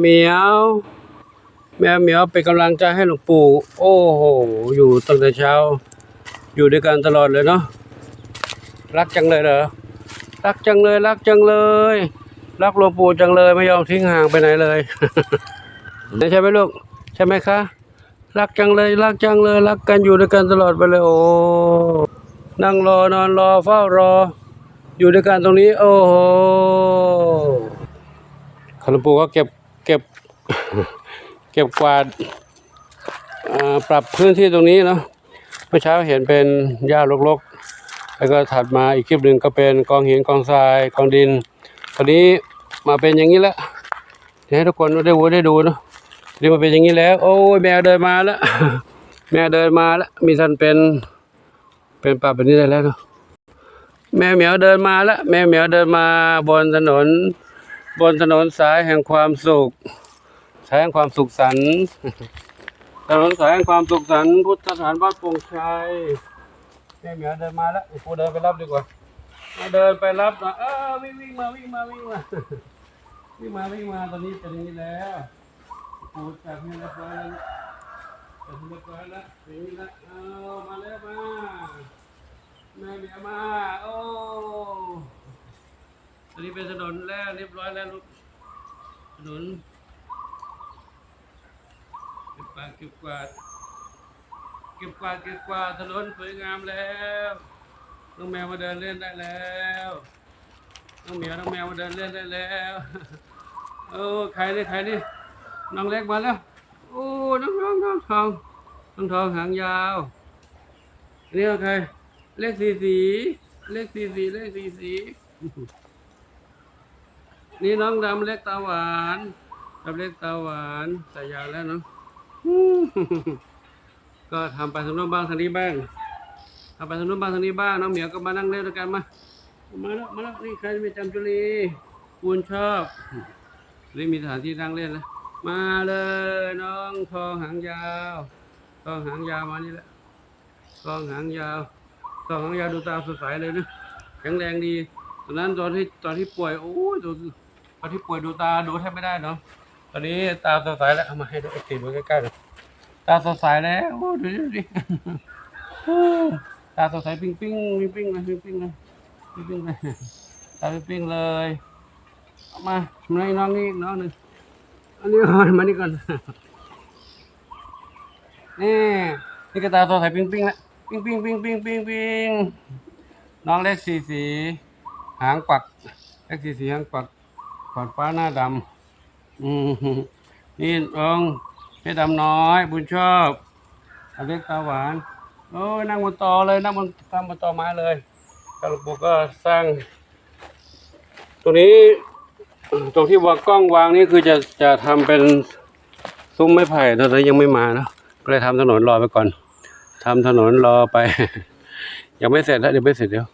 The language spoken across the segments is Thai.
เหมียว แมวเหมียวเป็นกำลังใจให้หลวงปู่ โอ้โห อยู่ตั้งแต่เช้า อยู่ด้วยกันตลอดเลยเนาะรักจังเลยเหรอรักจังเลย รักจังเลย รักหลวงปู่จังเลยไม่ยอมทิ้งห่างไปไหนเลยใช่ไหมลูกใช่ไหมคะ รักจังเลย รักจังเลย รักกันอยู่ด้วยกันตลอดไปเลยโอ้นั่งรอนอนรอเฝ้ารอ อยู่ด้วยกันตรงนี้ โอ้โหหลวงปู่ก็เก็บ เก็บ เก็บกวาดปรับพื้นที่ตรงนี้เนาะเมื่อเช้าเห็นเป็นหญ้ารกๆ แล้วก็ถัดมาอีกคลิปหนึ่งก็เป็นกองหินกองทรายกองดิน ตอนนี้มาเป็นอย่างนี้แล้วเดี๋ยวให้ทุกคนได้ดูได้ดูเนาะนี่มาเป็นอย่างนี้แล้ว โอ้ยแมวเดินมาแล้วแมวเดินมาแล้วมีท่านเป็น เป็นปรับแบบนี้ได้แล้วเนาะแมวเหมียวเดินมาแล้วแมวเหมียวเดินมาบนถนน บนถนนสายแห่งความสุขสายแห่งความสุขสันต์ถนนสายแห่งความสุขสันต์พุทธสถานวัดปงชัยแม่เหมียวเดินมาแล้วกูเดินไปรับดีกว่ามาเดินไปรับนะเออวิ่งวิ่งมาวิ่งมาวิ่งมาวิ่งมาวิ่งมาตอนนี้เป็นอย่างนี้แล้วกูจับนี่เรียบร้อยแล้วจับนี่เรียบร้อยแล้วอย่างนี้แล้วเอามาแล้วมาแม่เหมียวมาโอ้ อันนี้เป็นถนนแล้วเรียบร้อยแล้วลูกถนนเก็บกวาดเก็บกวาดเก็บกวาดเก็บกวาดถนนสวยงามแล้วน้องแมวมาเดินเล่นได้แล้วน้องเหมียวน้องแมวมาเดินเล่นได้แล้วเออใครนี่ใครนี่น้องเล็กมาแล้วโอ้น้องน้องน้องทองน้องทองหางยาวอันนี่ใครเลขสีสีเลขสีสีเลขสีสี นี่น้องดำเล็กตาหวานดำเล็กตาหวานใส่ยาวแล้วเนาะก็ทำไปทางโน้นบ้างทางนี้บ้างทำไปทางโน้นบ้างทางนี้บ้างน้องเหมียวก็มานั่งเล่นด้วยกันมามาแล้วมาแล้วนี่ใครไม่จำจุลีคุณชอบนี่มีสถานที่นั่งเล่นแล้วมาเลยน้องทองหางยาวทองหางยาวมานี่แหละทองหางยาวทองหางยาวดูตาสดใสเลยนะแข็งแรงดีตอนนั้นตอนที่ตอนที่ป่วยโอ้ยดูต อนที่ป่วยดูตาดูแทบไม่ได้เนาะตอนนี้ตาสดใสแล้วเอามาให้ดูไอติดไว้ใกล้ๆหน่อยตาสดใสแล้วโอ้ดูดิดูดิตาสดใสปิ้งปิ้งปิ้งปิ้งเลยปิ้งปิ้งเลยปิ้งปิ้งเลยตาปิ้งปิ้งเลยเอามาทำไรน้องนี่อีกน้องหนึ่งอันนี้ก่อนมานี่ก่อนนี่นี่ก็ตาสดใสปิ้งปิ้งแล้วปิ้งปิ้งปิ้งปิ้งปิ้งปิ้งน้องเล็กสีสีหางปักเล็กสีสีหางปัก ขอนฟ้าหน้าดำอืมนี่องเพชรดำน้อย บุญชอบอเล็กตาหวาน โอ้ยนั่งบนตอเลยนั่งบนตั้งบนตอไม้เลยกหลวปู่ก็สร้าง ตรงนี้ตรงที่วางกล้องวางนี่คือจะจะทำเป็นซุ้มไม้ไผ่ตอนนี้ยังไม่มาเนะก็เลยทำถนนรอไปก่อนทำถนนรอไป ยังไม่เสร็จแล้วเดี๋ยวไม่เสร็จเดี๋ยว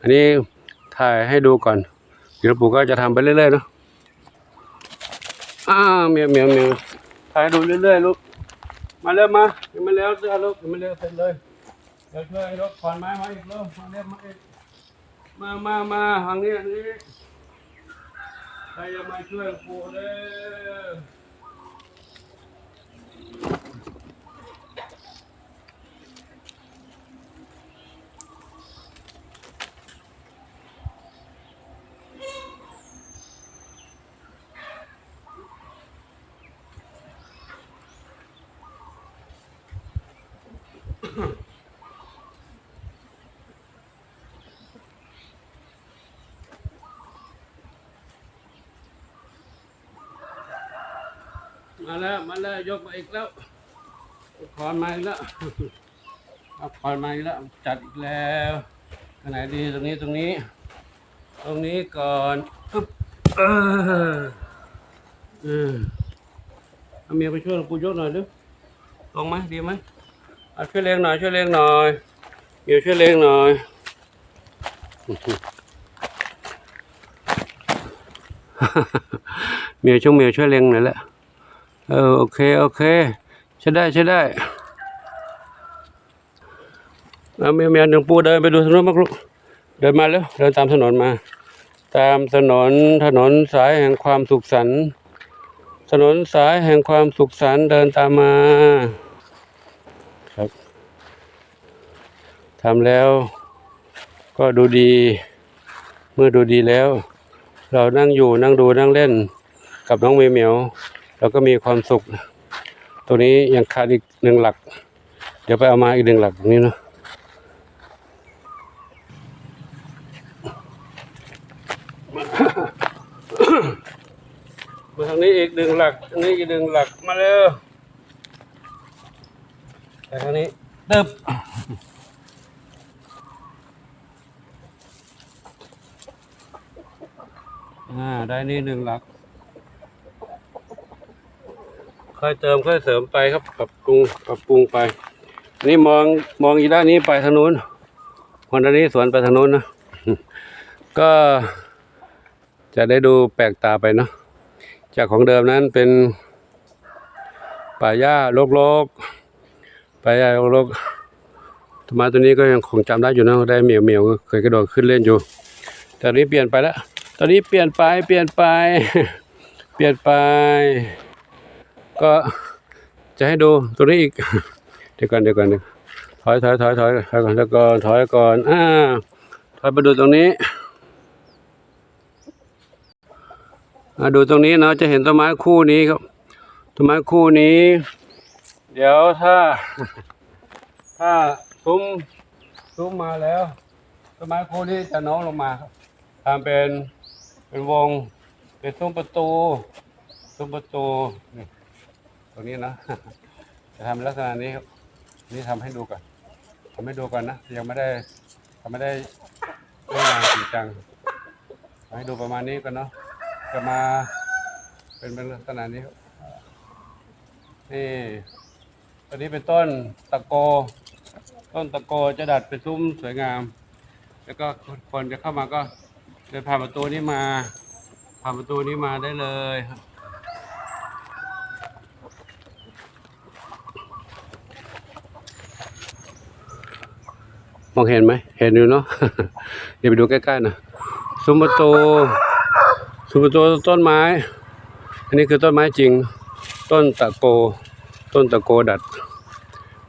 อันนี้ถ่ายให้ดูก่อนเดี๋ยวปู่ก็จะทำไปเรื่อยๆเนาะ อ่าเมียวเมียวเมียวถ่ายดูเรื่อยๆลูก มาเร็วมายังไม่แล้วเสื้อลูกยังไม่แล้วเสร็จเลย เดี๋ยวช่วยรถขอนไม้มาอีกรอบมาเร็วมาอีกมามามาทางนี้อันนี้ใครจะมาช่วยกูเด้อ มาแล้วมาแล้วยกมาอีกแล้วขอนมาอีกแล้วเอาขอนมาอีกแล้วจัดอีกแล้วตรงไหนดีตรงนี้ตรงนี้ ตรงนี้ก่อนอึ๊บเออเออเอาเมียไปช่วยหลวงปู่ยกหน่อยดูลงไหมดีไหมเอาช่วยเลี้ยงหน่อยช่วยเลี้ยงหน่อยเมียช่วยเลี้ยงหน่อยเมียช่วงเมียช่วยเลี้ยงหน่อยแหละ เออโอเค โอเคใช้ได้ใช้ได้เอาเมียเมียหนึ่งปูเดินไปดูถนนมากลูกเดินมาแล้วเดินตามถนนมา ตามถนนถนนสายแห่งความสุขสันต์ถนนสายแห่งความสุขสันต์เดินตามมา ครับทำแล้ว ก็ดูดี เมื่อดูดีแล้ว เรานั่งอยู่นั่งดูนั่งเล่นกับน้องเมียเมียว เราก็มีความสุข ตัวนี้ยังขาดอีกหนึ่งหลัก เดี๋ยวไปเอามาอีกหนึ่งหลักตรงนี้เนาะมาทางนี้อีกหนึ่งหลักทางนี้อีกหนึ่งหลักมาเร็วแต่ทางนี้ตึบอ่าได้นี่หนึ่งหลัก ค่อยเติมค่อยเสริมไปครับปรับปรุงปรับปรุงไปนนี้มองมองอีด้านนี้ไปทางนู้นคนด้านนี้สวนไปทางนู้นนะก็จะได้ดูแปลกตาไปเนาะจากของเดิมนั้นเป็นป่าหญ้าโลกๆป่าหญ้าโลกๆต้นไม้ตัวนี้ก็ยังคงจำได้อยู่นะได้เหมียวเหมียวเคยกระโดดขึ้นเล่นอยู่ แต่ตอนนี้เปลี่ยนไปแล้วตอนนี้เปลี่ยนไปเปลี่ยนไป เปลี่ยนไป ก็จะให้ดูตัวนี้อีก เดี๋ยวก่อนเดี๋ยวก่อนเดี๋ยถอยถอยถอยถอยถอยก่อนถอยก่อนถอยก่อนอ่าถอยไปดูตรงนี้มาดูตรงนี้เนาะจะเห็นต้นไม้คู่นี้ครับต้นไม้คู่นี้ เดี๋ยวถ้า ถ้าซุ้มซุ้มมาแล้วต้นไม้คู่นี้จะน้องลงมาครับทำเป็นเป็นวง เป็นซุ้มประตูซุ้มประตูนี่ ตรงนี้นะจะทำลักษณะนี้ครับ นี่ทำให้ดูก่อนทำให้ดูก่อนนะยังไม่ได้ทำไม่ได้เรื่องานจริงจังทำให้ดูประมาณนี้ก่อนเนาะจะมาเป็นเป็นลักษณะนี้ครับนี่ตัวนี้เป็นต้นตะโก ต้นตะโกจะดัดเป็นซุ้มสวยงาม แล้วก็คนจะเข้ามาก็เดินผ่านประตูนี้มาผ่านประตูนี้มาได้เลยครับ มองเห็นไหมเห็นอยู่เนาะเดี๋ยวไปดูใกล้ๆนะซุ้มประตูสุปตัวต้นไม้ อันนี้คือต้นไม้จริง ต้นตะโก ต้นตะโกดัด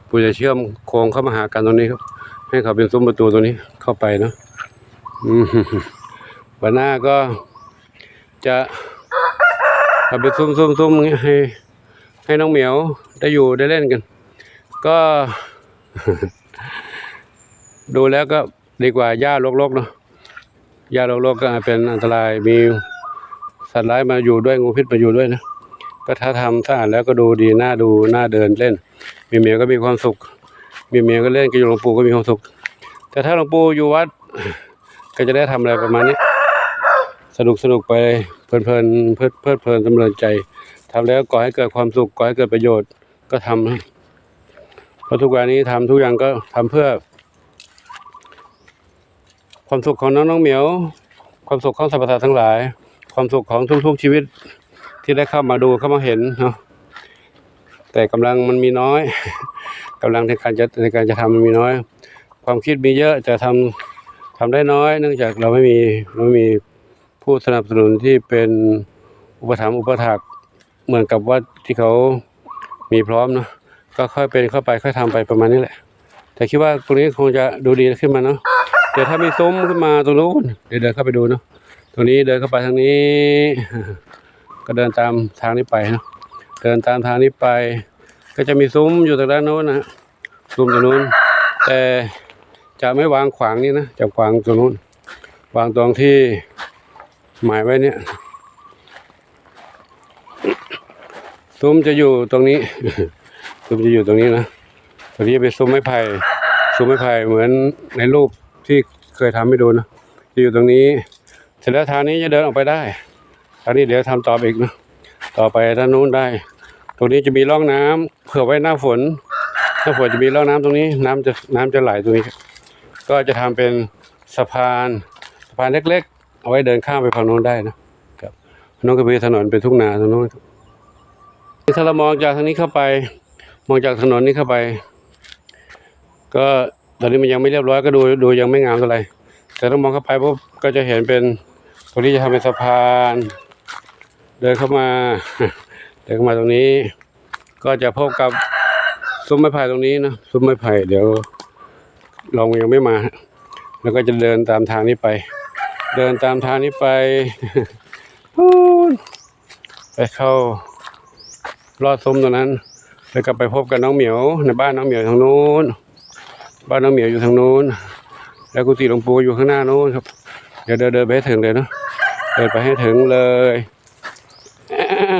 ปูจะเชื่อมโครงเข้ามาหากันตรงนี้ครับ ให้เขาเป็นซุ้มประตูตรงนี้เข้าไปเนอะอืมวันหน้าก็จะทำเป็นซุ้มซุ้มซุ้มอย่างเงี้ยให้ให้น้องเหมียวได้อยู่ได้เล่นกัน ก็ ดูแล้วก็ดีกว่าหญ้ารกๆเนาะหญ้ารกๆก็เป็นอันตรายมีสัตว์ร้ายมาอยู่ด้วยงูพิษมาอยู่ด้วยนะก็ถ้าทำสะอาดแล้วก็ดูดีน่าดูน่าเดินเล่น มีเมียก็มีความสุข มีเมียก็เล่นกับหลวงปู่ก็มีความสุข แต่ถ้าหลวงปู่อยู่วัด ก็จะได้ทำอะไรประมาณนี้ สนุกสนุกไปเพลินเพลินเพลิดเพลิดเพลินสำเริญใจทำแล้วก่อให้เกิดความสุขก่อให้เกิดประโยชน์ก็ทำเพราะทุกวันนี้ทำทุกอย่างก็ทำเพื่อ ความสุขของน้องน้องเหมียว ความสุขของสรรพสัตว์ทั้งหลาย ความสุขของทุกๆชีวิตที่ได้เข้ามาดูเข้ามาเห็นเนาะแต่กำลังมันมีน้อยกำลังในการจะในการจะทำมันมีน้อย ความคิดมีเยอะแต่ทำทำได้น้อย เนื่องจากเราไม่มีเราไม่มีผู้สนับสนุนที่เป็นอุปถัมภ์อุปถากเหมือนกับว่าที่เขามีพร้อมเนาะก็ค่อยเป็นเข้าไปค่อยทำไปประมาณนี้แหละ แต่คิดว่าตรงนี้คงจะดูดีขึ้นมาเนาะ ดี๋ยวถ้ามีซุ้มขึ้นมาตรงนู้นเดี๋ยวเดินเข้าไปดูเนาะตรงนี้เดินเข้าไปทางนี้ ก็เดินตามทางนี้ไปเนาะเดินตามทางนี้ไป ก็จะมีซุ้มอยู่ตรงด้านโน้นนะซุ้มตรงนู้น แต่จะไม่วางขวางนี่นะจะวางตรงนู้น วางตรงที่หมายไว้เนี่ยซุ้มจะอยู่ตรงนี้ซุ้มจะอยู่ตรงนี้นะตรงนี้จะเป็นซุ้มไม้ไผ่ซุ้มไม้ไผ่เหมือนในรูป ที่เคยทำให้ดูนะที่อยู่ตรงนี้ เสร็จแล้วทางนี้จะเดินออกไปได้ทางนี้เดี๋ยวทำต่อไปอีกนะต่อไปด้านนู้นได้ ตรงนี้จะมีร่องน้ำเผื่อไว้หน้าฝนหน้าฝนจะมีร่องน้ำตรงนี้ น้ำจะน้ำจะไหลตรงนี้ ก็จะทำเป็นสะพานสะพานเล็กๆ เอาไว้เดินข้ามไปฝั่งโน้นได้นะครับฝั่งโน้นก็เป็นถนนเป็นทุ่งนาตรงโน้นถ้าเรามองจากทางนี้เข้าไป มองจากถนนนี้เข้าไป ก็ ตอนนี้มันยังไม่เรียบร้อยก็ดูดูยังไม่งามเท่าไหร่แต่ต้องมองเข้าไปปุ๊บก็จะเห็นเป็นตรงนี้จะทำเป็นสะพาน เดินเข้ามา เดินเข้ามาตรงนี้ ก็จะพบกับซุ้มไม้ไผ่ตรงนี้นะซุ้มไม้ไผ่เดี๋ยวลองยังไม่มา แล้วก็จะเดินตามทางนี้ไป เดินตามทางนี้ไปไปเข้าลอดซุ้มตรงนั้น แล้วก็ไปพบกับน้องเหมียวในบ้านน้องเหมียวทางนู้น บ้านน้องเหมียวอยู่ทางโน้น แล้วกุฏิหลวงปู่อยู่ข้างหน้านู้นครับ เดี๋ยวเดินเดินไปให้ถึงเลยเนาะ เดินไปให้ถึงเลย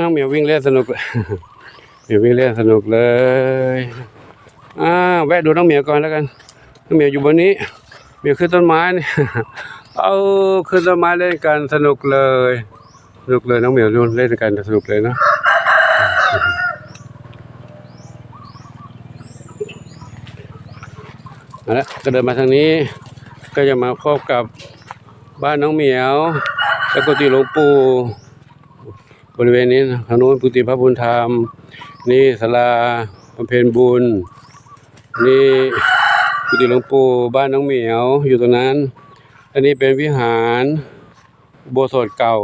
น้องเหมียววิ่งเล่นสนุกเหมียววิ่งเล่นสนุกเลย อ่าแวะดูน้องเหมียวก่อนแล้วกัน น้องเหมียวอยู่บนนี้ เหมียวขึ้นต้นไม้นี่เอาขึ้นต้นไม้เล่นกันสนุกเลย สนุกเลยน้องเหมียวเล่นกันสนุกเลยเนาะ เอาละก็เดินมาทางนี้ก็จะมาพบกับบ้านน้องเหมียวแล้วกุฏิหลวงปู่บริเวณนี้นะทางโน้นกุฏิพระบุญธรรม นี่ศาลาบำเพ็ญบุญ นี่กุฏิหลวงปู่บ้านน้องเหมียวอยู่ตรงนั้น อันนี้เป็นวิหารโบสถ์เก่า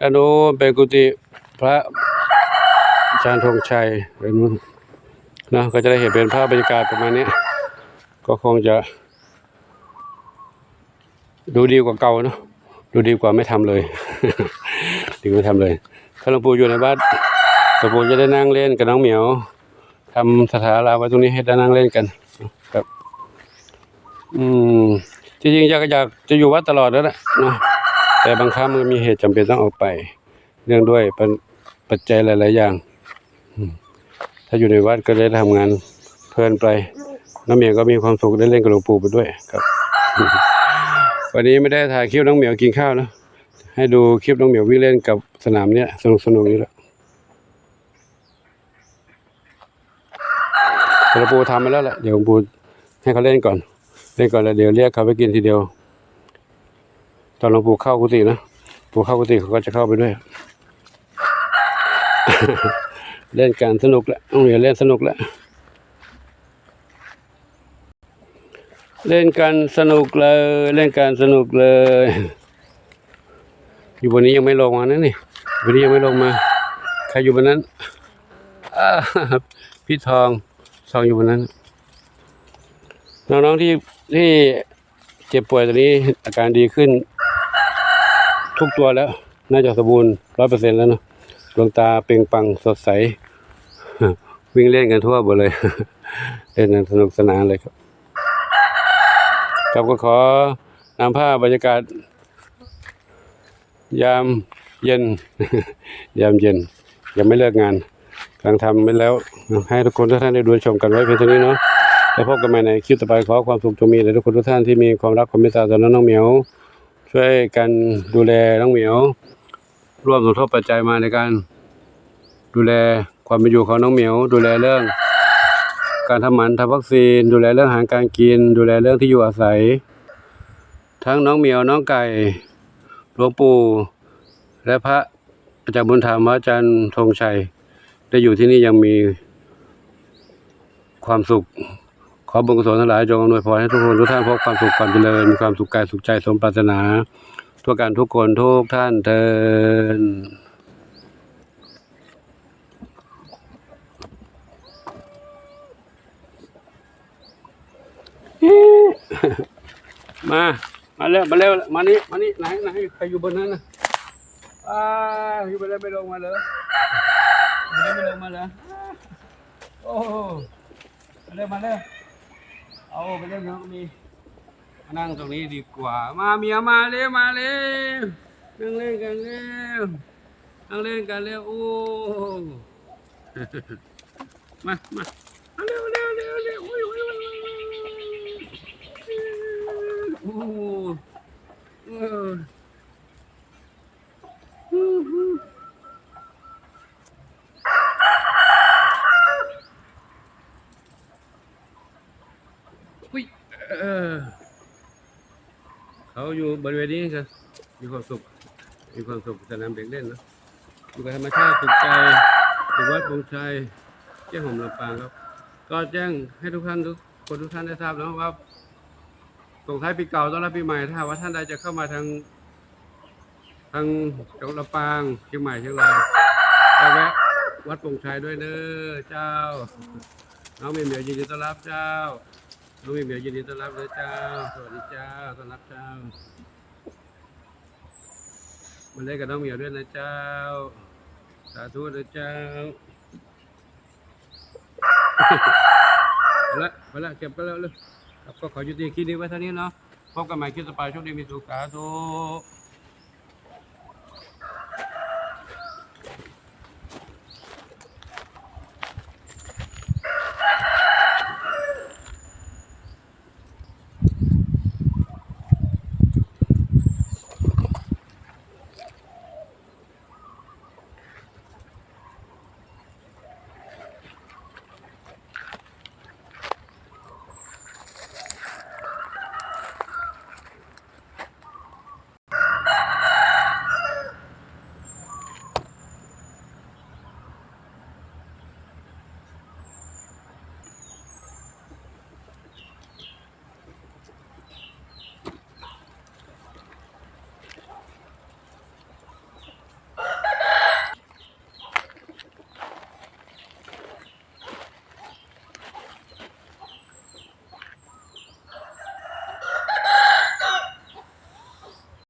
ด้านโน้นเป็นกุฏิพระอาจารย์ธงชัยเป็นนู้นนะก็จะได้เห็นเป็นภาพบรรยากาศประมาณนี้ ก็คงจะ ดูดีกว่าเก่าเนาะดูดีกว่าไม่ทำเลย ดีกว่าไม่ทำเลย ถ้าหลวงปู่อยู่ในบ้านหลวงปู่จะได้นั่งเล่นกับน้องเหมียวทำสถาลาไว้ตรงนี้ให้ได้นั่งเล่นกันครับ อืมจริงๆอยากอยากจะอยู่วัดตลอดแล้วแหละเนาะแต่บางครั้งมันมีเหตุจำเป็นต้องออกไป เนื่องด้วยปัจปัจจัยหลาย ๆ อย่าง ถ้าอยู่ในวัดก็ได้ทำงานเพลินไป น้องเหมียวก็มีความสุขได้เล่นกับหลวงปู่ไปด้วยครับ วันนี้ไม่ได้ถ่ายคลิปน้องเหมียวกินข้าวนะให้ดูคลิปน้องเหมียววิ่งเล่นกับสนามเนี้ยสนุกสนุกนี่แหละหลวงปู่ทำมาแล้วแหละเดี๋ยวหลวงปู่ให้เขาเล่นก่อน เล่นก่อนแล้วเดี๋ยวเรียกเขาไปกินทีเดียว ตอนหลวงปู่เข้ากุฏินะปู่เข้ากุฏิเขาก็จะเข้าไปด้วย เล่นกันสนุกแหละน้องเหมียวเล่นสนุกแหละ เล่นกันสนุกเลย เล่นกันสนุกเลย อยู่บนนี้ยังไม่ลงมานะนี่บนนี้ยังไม่ลงมา ใครอยู่บนนั้นพี่ทองทองอยู่บนนั้น น้องๆที่ที่เจ็บป่วยตอนนี้อาการดีขึ้น ทุกตัวแล้ว น่าจะสมบูรณ์ร้อยเปอร์เซ็นต์แล้วเนอะดวงตาเปล่งปังสดใส วิ่งเล่นกันทั่วหมดเลย เล่นกันสนุกสนานเลยครับ ครับก็ขอนำภาพบรรยากาศ ยามเย็น ยามเย็น ยังไม่เลิกงานกำลังทำไปแล้ว ให้ทุกคนทุกท่านได้ดูชมกันไว้เพียงเท่านี้เนาะแล้วพบกันใหม่ในคลิปต่อไปขอความสุขจงมีแด่ทุกคนทุกท่านที่มีความรักความเมตตาต่อน้องเหมียว ช่วยกันดูแลน้องเหมียว ร่วมสมทบปัจจัยมาในการ ดูแลความเป็นอยู่ของน้องเหมียว ดูแลเรื่อง การทำหมันทำวัคซีน ดูแลเรื่องอาหารการกิน ดูแลเรื่องที่อยู่อาศัย ทั้งน้องเหมียวน้องไก่หลวงปู่และพระอาจารย์บุญธรรมอาจารย์ธงชัย ได้อยู่ที่นี่ยังมีความสุข ขอบุญกุศลทั้งหลายจงอำนวยพรให้ทุกคนทุกท่านพบความสุขความเจริญมีความสุขกายสุขใจสมปรารถนา ทั่วกันทุกคนทุกท่านเทิน มา มาเร็วมาเร็วมานี่มานี่ไหนไหนใครอยู่บนนั้นนะอ้าอยู่บนนั้นไม่ลงมาเลยอยู่บนนั้นไม่ลงมาเลยโอ้มาเร็วมาเร็วเอาไปเล่นน้องมีมานั่งตรงนี้ดีกว่า มาเมียมาเร็วมาเร็วนั่งเล่นกันเร็วนั่งเล่นกันเร็วโอ้มามามาเร็วเร็วเร็วเร็วโอ้ยโอ้ยโอ้ยโอ้ยโอุ้ยเออเขาอยู่บริเวณนี้กันมีความสุข มีความสุขสนามเด็กเล่นนะอยู่กับธรรมชาติสุขใจสุวัดบงชัยเจ้าหอมลำปางครับ ก็แจ้งให้ทุกท่านทุกคนทุกท่านได้ทราบแล้วว่า ส่งท้ายปีเก่าต้อนรับปีใหม่ถ้าหากว่าท่านใดจะเข้ามาทาง ทางจังหวัดลำปางเชียงใหม่เชียงรายก็แวะวัดปงชัยด้วยเด้อเจ้า น้องมีเหมียวยินดีต้อนรับเจ้า น้องมีเหมียวยินดีต้อนรับเลยเจ้า สวัสดีเจ้าต้อนรับเจ้ามาเล่นกับน้องเหมียวด้วยนะเจ้า สาธุนะเจ้า ไปละไปละเก็บไปแล้วเลย ก็ขอยุติคลิปนี้ไว้เท่านี้เนาะพบกันใหม่คลิปต่อไปโชคดีมีสุขสาธุ